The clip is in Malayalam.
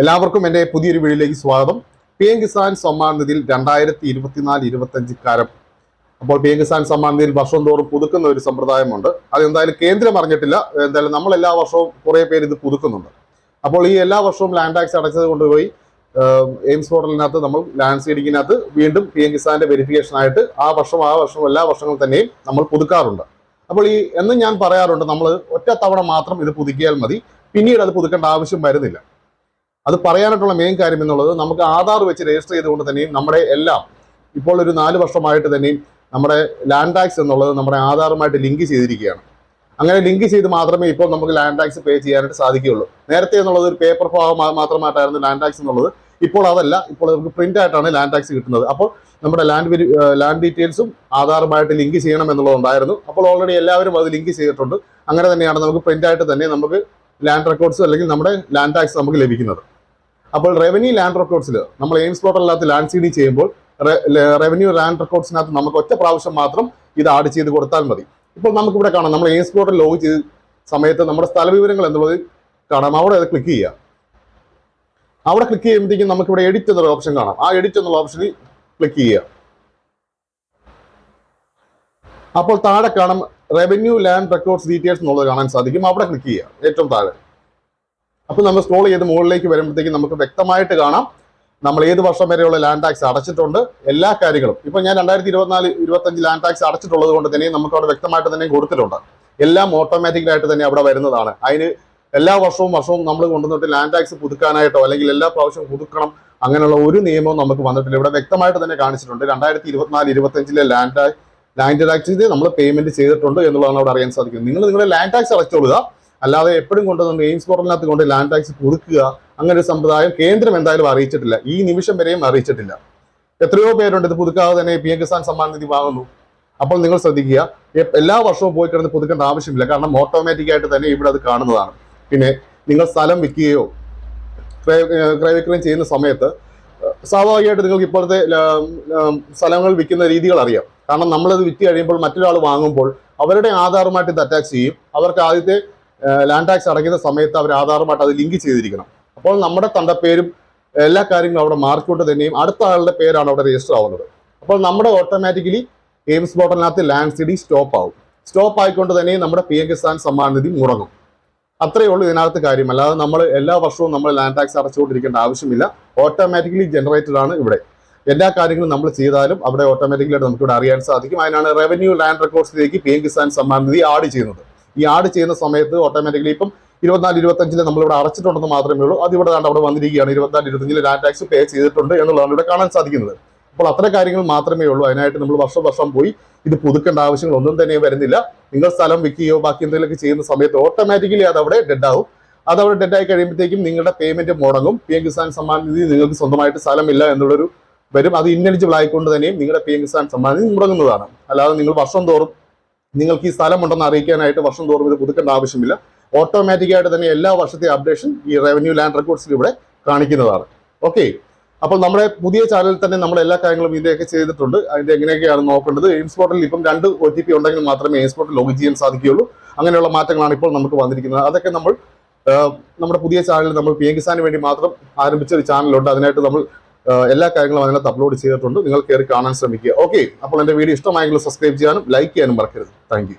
എല്ലാവർക്കും എന്റെ പുതിയൊരു വീഡിയോയിലേക്ക് സ്വാഗതം. പി എം കിസാൻ സമ്മാൻ നിധിയിൽ രണ്ടായിരത്തി ഇരുപത്തിനാല് ഇരുപത്തഞ്ച് കാലം. അപ്പോൾ പി എം കിസാൻ സമ്മാൻ നിധിയിൽ വർഷം തോറും പുതുക്കുന്ന ഒരു സമ്പ്രദായമുണ്ട്. അത് എന്തായാലും കേന്ദ്രം അറിഞ്ഞിട്ടില്ല. എന്തായാലും നമ്മൾ എല്ലാ വർഷവും കുറേ പേര് ഇത് പുതുക്കുന്നുണ്ട്. അപ്പോൾ ഈ എല്ലാ വർഷവും ലാൻഡ് ടാക്സ് അടച്ചത് കൊണ്ടുപോയി എയിംസ് പോർട്ടലിനകത്ത് നമ്മൾ ലാൻഡ് സീഡിങ്ങിനകത്ത് വീണ്ടും പി എം കിസാന്റെ വെരിഫിക്കേഷൻ ആയിട്ട് ആ വർഷം ആ വർഷം എല്ലാ വർഷങ്ങളും തന്നെയും നമ്മൾ പുതുക്കാറുണ്ട്. അപ്പോൾ ഈ എന്നും ഞാൻ പറയാറുണ്ട് നമ്മൾ ഒറ്റ തവണ മാത്രം ഇത് പുതുക്കിയാൽ മതി. പിന്നീട് അത് പുതുക്കേണ്ട ആവശ്യം വരുന്നില്ല. അത് പറയാനായിട്ടുള്ള മെയിൻ കാര്യം എന്നുള്ളത് നമുക്ക് ആധാർ വെച്ച് രജിസ്റ്റർ ചെയ്തുകൊണ്ട് തന്നെയും നമ്മുടെ എല്ലാം ഇപ്പോൾ ഒരു നാല് വർഷമായിട്ട് തന്നെയും നമ്മുടെ ലാൻഡ് ടാക്സ് എന്നുള്ളത് നമ്മുടെ ആധാറുമായിട്ട് ലിങ്ക് ചെയ്തിരിക്കുകയാണ്. അങ്ങനെ ലിങ്ക് ചെയ്ത് മാത്രമേ ഇപ്പോൾ നമുക്ക് ലാൻഡ് ടാക്സ് പേ ചെയ്യാനായിട്ട് സാധിക്കുകയുള്ളൂ. നേരത്തെ എന്നുള്ളത് ഒരു പേപ്പർ ഭാഗം മാത്രമായിട്ടായിരുന്നു ലാൻഡ് ടാക്സ് എന്നുള്ളത്. ഇപ്പോൾ അതല്ല ഇപ്പോൾ നമുക്ക് പ്രിന്റ് ആയിട്ടാണ് ലാൻഡ് ടാക്സ് കിട്ടുന്നത്. അപ്പോൾ നമ്മുടെ ലാൻഡ് ലാൻഡ് ഡീറ്റെയിൽസും ആധാറുമായിട്ട് ലിങ്ക് ചെയ്യണം എന്നുള്ളതുണ്ടായിരുന്നു. അപ്പോൾ ഓൾറെഡി എല്ലാവരും അത് ലിങ്ക് ചെയ്തിട്ടുണ്ട്. അങ്ങനെ തന്നെയാണ് നമുക്ക് പ്രിന്റ് ആയിട്ട് തന്നെ നമുക്ക് ലാൻഡ് റെക്കോർഡ്സ് അല്ലെങ്കിൽ നമ്മുടെ ലാൻഡ് ടാക്സ് നമുക്ക് ലഭിക്കുന്നത്. അപ്പോൾ റവന്യൂ ലാൻഡ് റെക്കോർഡ്സിൽ നമ്മൾ എയിംസ് പോർട്ടലിനകത്ത് ലാൻഡ് സീഡിങ് ചെയ്യുമ്പോൾ റവന്യൂ ലാൻഡ് റെക്കോർഡ്സിനകത്ത് നമുക്ക് ഒറ്റ പ്രാവശ്യം മാത്രം ഇത് ആഡ് ചെയ്ത് കൊടുത്താൽ മതി. ഇപ്പോൾ നമുക്കിവിടെ കാണാം നമ്മൾ എയിംസ് പോർട്ടൽ ലോഗ് ചെയ്ത സമയത്ത് നമ്മുടെ സ്ഥല വിവരങ്ങൾ എന്നുള്ളത് കാണാം. അവിടെ അത് ക്ലിക്ക് ചെയ്യുക. അവിടെ ക്ലിക്ക് ചെയ്യുമ്പോഴത്തേക്കും നമുക്ക് ഇവിടെ എഡിറ്റ് എന്നൊരു ഓപ്ഷൻ കാണാം. ആ എഡിറ്റ് എന്നുള്ള ഓപ്ഷനിൽ ക്ലിക്ക് ചെയ്യുക. അപ്പോൾ താഴെ കാണാം റവന്യൂ ലാൻഡ് റെക്കോർഡ്സ് ഡീറ്റെയിൽസ് എന്നുള്ളത് കാണാൻ സാധിക്കും. അവിടെ ക്ലിക്ക് ചെയ്യുക. ഏറ്റവും താഴെ. അപ്പോൾ നമ്മൾ സ്ക്രോൾ ചെയ്ത് മുകളിലേക്ക് വരുമ്പോഴത്തേക്ക് നമുക്ക് വ്യക്തമായിട്ട് കാണാം. നമ്മൾ ഏത് വർഷം വരെയുള്ള ലാൻഡ് ടാക്സ് അടച്ചിട്ടുണ്ട്. എല്ലാ കാര്യങ്ങളും. ഇപ്പൊ ഞാൻ രണ്ടായിരത്തി ഇരുപത്തിനാല് ഇരുപത്തഞ്ച് ലാൻഡ് ടാക്സ് അടച്ചിട്ടുള്ളത് കൊണ്ട് തന്നെ നമുക്ക് അവിടെ വ്യക്തമായിട്ട് തന്നെ കൊടുത്തിട്ടുണ്ട്. എല്ലാം ഓട്ടോമാറ്റിക്കലായിട്ട് തന്നെ അവിടെ വരുന്നതാണ്. അതിന് എല്ലാ വർഷവും വർഷവും നമ്മൾ കൊണ്ടുവന്നിട്ട് ലാൻഡ് ടാക്സ് പുതുക്കാനായിട്ടോ അല്ലെങ്കിൽ എല്ലാ പ്രാവശ്യവും പുതുക്കണം അങ്ങനെയുള്ള ഒരു നിയമവും നമുക്ക് വന്നിട്ടില്ല. ഇവിടെ വ്യക്തമായിട്ട് തന്നെ കാണിച്ചിട്ടുണ്ട്. രണ്ടായിരത്തി ഇരുപത്തിനാല് ഇരുപത്തഞ്ചിലെ ലാൻഡ് ടാക്സ് ലാൻഡ് ടാക്സിന് നമ്മൾ പേയ്മെന്റ് ചെയ്തിട്ടുണ്ട് എന്നുള്ളതാണ് അവിടെ അറിയാൻ സാധിക്കുന്നത്. നിങ്ങൾ നിങ്ങളുടെ ലാൻഡ് ടാക്സ് അടച്ചോളുക. അല്ലാതെ എപ്പോഴും കൊണ്ടുവന്ന് എയിംസ് പോർട്ടലിനകത്ത് കൊണ്ട് ലാൻഡ് ടാക്സ് പുതുക്കുക അങ്ങനെ ഒരു സമ്പ്രദായം കേന്ദ്രം എന്തായാലും അറിയിച്ചിട്ടില്ല. ഈ നിമിഷം വരെയും അറിയിച്ചിട്ടില്ല. എത്രയോ പേരുണ്ട് ഇത് പുതുക്കാതെ തന്നെ പി എം കിസാൻ സമ്മാൻ നിധി വാങ്ങുന്നു. അപ്പോൾ നിങ്ങൾ ശ്രദ്ധിക്കുക എല്ലാ വർഷവും പോയി കിടന്ന് പുതുക്കേണ്ട ആവശ്യമില്ല. കാരണം ഓട്ടോമാറ്റിക് ആയിട്ട് തന്നെ ഇവിടെ അത് കാണുന്നതാണ്. പിന്നെ നിങ്ങൾ സ്ഥലം വിൽക്കുകയോ ക്രയ- ക്രയവിക്രയം ചെയ്യുന്ന സമയത്ത് സ്വാഭാവികമായിട്ട് നിങ്ങൾക്ക് ഇപ്പോഴത്തെ സ്ഥലങ്ങൾ വിൽക്കുന്ന രീതികൾ അറിയാം. കാരണം നമ്മളത് വിറ്റ് കഴിയുമ്പോൾ മറ്റൊരാൾ വാങ്ങുമ്പോൾ അവരുടെ ആധാറുമായിട്ട് ഇത് അറ്റാച്ച് ചെയ്യും. അവർക്ക് ആദ്യത്തെ ലാൻഡ് ടാക്സ് അടയ്ക്കുന്ന സമയത്ത് അവർ ആധാറുമായിട്ട് അത് ലിങ്ക് ചെയ്തിരിക്കണം. അപ്പോൾ നമ്മുടെ തണ്ടപ്പേരും എല്ലാ കാര്യങ്ങളും അവിടെ മാർക്കോട്ട് തന്നെയും അടുത്ത ആളുടെ പേരാണ് അവിടെ രജിസ്റ്റർ ആവുന്നത്. അപ്പോൾ നമ്മുടെ ഓട്ടോമാറ്റിക്കലി എയിംസ് പോർട്ടലിനകത്ത് ലാൻഡ് സീഡിങ് സ്റ്റോപ്പ് ആവും. സ്റ്റോപ്പ് ആയിക്കൊണ്ട് തന്നെ നമ്മുടെ പി എം കിസാൻ സമ്മാൻ നിധി മുടങ്ങും. അത്രയേ ഉള്ളൂ ഇതിനകത്ത് കാര്യം. അല്ലാതെ നമ്മൾ എല്ലാ വർഷവും നമ്മൾ ലാൻഡ് ടാക്സ് അടച്ചുകൊണ്ടിരിക്കേണ്ട ആവശ്യമില്ല. ഓട്ടോമാറ്റിക്കലി ജനറേറ്റഡ് ആണ് ഇവിടെ. എല്ലാ കാര്യങ്ങളും നമ്മൾ ചെയ്താലും അവിടെ ഓട്ടോമാറ്റിക്കലായിട്ട് നമുക്കിവിടെ അറിയാൻ സാധിക്കും. അതിനാണ് revenue land റെക്കോർഡ്സിലേക്ക് P M Kisan Samman Nidhi add ചെയ്യുന്നത്. ഈ ആഡ് ചെയ്യുന്ന സമയത്ത് ഓട്ടോമാറ്റിക്കലി ഇപ്പം ഇരുപത്തിനാല് നമ്മൾ ഇവിടെ അടച്ചിട്ടുണ്ടെന്ന് മാത്രമേ ഉള്ളൂ. അത് ഇവിടെ അവിടെ വന്നിരിക്കുകയാണ്. ഇരുപത്തിനാല് ഇരുപത്തഞ്ചിൽ ലാൻഡ് ടാക്സ് പേ ചെയ്തിട്ടുണ്ട് എന്നുള്ളതാണ് ഇവിടെ കാണാൻ സാധിക്കുന്നത്. അപ്പോൾ അത്ര കാര്യങ്ങൾ മാത്രമേ ഉള്ളൂ. അതിനായിട്ട് നമ്മൾ വർഷം വർഷം പോയി ഇത് പുതുക്കേണ്ട ആവശ്യങ്ങൾ ഒന്നും തന്നെ വരുന്നില്ല. നിങ്ങൾ സ്ഥലം വിൽക്കുകയോ ബാക്കി എന്തെങ്കിലുമൊക്കെ ചെയ്യുന്ന സമയത്ത് ഓട്ടോമാറ്റിക്കലി അത് അവിടെ ഡെഡ് ആവും. അത് അവിടെ ഡെഡ് ആയി കഴിയുമ്പോഴത്തേക്കും നിങ്ങളുടെ പേയ്മെന്റ് മുടങ്ങും. പി എം കിസാൻ സമ്മാൻ നിധി നിങ്ങൾക്ക് സ്വന്തമായിട്ട് സ്ഥലമില്ല എന്നുള്ളൊരു വരും. അത് ഇന്നലിജിബിൾ ആയിക്കൊണ്ട് തന്നെയും നിങ്ങളുടെ പി എം കിസാൻ സമ്മാൻ നിധി മുടങ്ങുന്നതാണ്. അല്ലാതെ നിങ്ങൾ വർഷം തോറും നിങ്ങൾക്ക് ഈ സ്ഥലമുണ്ടെന്ന് അറിയിക്കാനായിട്ട് വർഷം തോറും ഇത് പുതുക്കേണ്ട ആവശ്യമില്ല. ഓട്ടോമാറ്റിക്കായിട്ട് തന്നെ എല്ലാ വർഷത്തെ അപ്ഡേഷൻ ഈ റവന്യൂ ലാൻഡ് റെക്കോർഡ്സിൽ ഇവിടെ കാണിക്കുന്നതാണ്. ഓക്കെ അപ്പോൾ നമ്മുടെ പുതിയ ചാനലിൽ തന്നെ നമ്മൾ എല്ലാ കാര്യങ്ങളും ഇതിന്റെയൊക്കെ ചെയ്തിട്ടുണ്ട്. അതിന്റെ എങ്ങനെയൊക്കെയാണ് നോക്കേണ്ടത്? എയിംസ് പോർട്ടലിൽ ഇപ്പം രണ്ട് ഒ ടി പി ഉണ്ടെങ്കിൽ മാത്രമേ എയിംസ് പോർട്ടൽ ലോഗിൻ ചെയ്യാൻ സാധിക്കുകയുള്ളൂ. അങ്ങനെയുള്ള മാറ്റങ്ങളാണ് ഇപ്പോൾ നമുക്ക് വന്നിരിക്കുന്നത്. അതൊക്കെ നമ്മൾ നമ്മുടെ പുതിയ ചാനലിൽ നമ്മൾ പി എം കിസാന് വേണ്ടി മാത്രം ആരംഭിച്ച ഒരു ചാനലുണ്ട് അതിനായിട്ട് നമ്മൾ എല്ലാ കാര്യങ്ങളും അതിനകത്ത് അപ്ലോഡ് ചെയ്തിട്ടുണ്ട്. നിങ്ങൾ കയറി കാണാൻ ശ്രമിക്കുക. ഓക്കെ അപ്പോൾ എന്റെ വീഡിയോ ഇഷ്ടമായെങ്കിൽ സബ്സ്ക്രൈബ് ചെയ്യാനും ലൈക്ക് ചെയ്യാനും മറക്കരുത്. താങ്ക്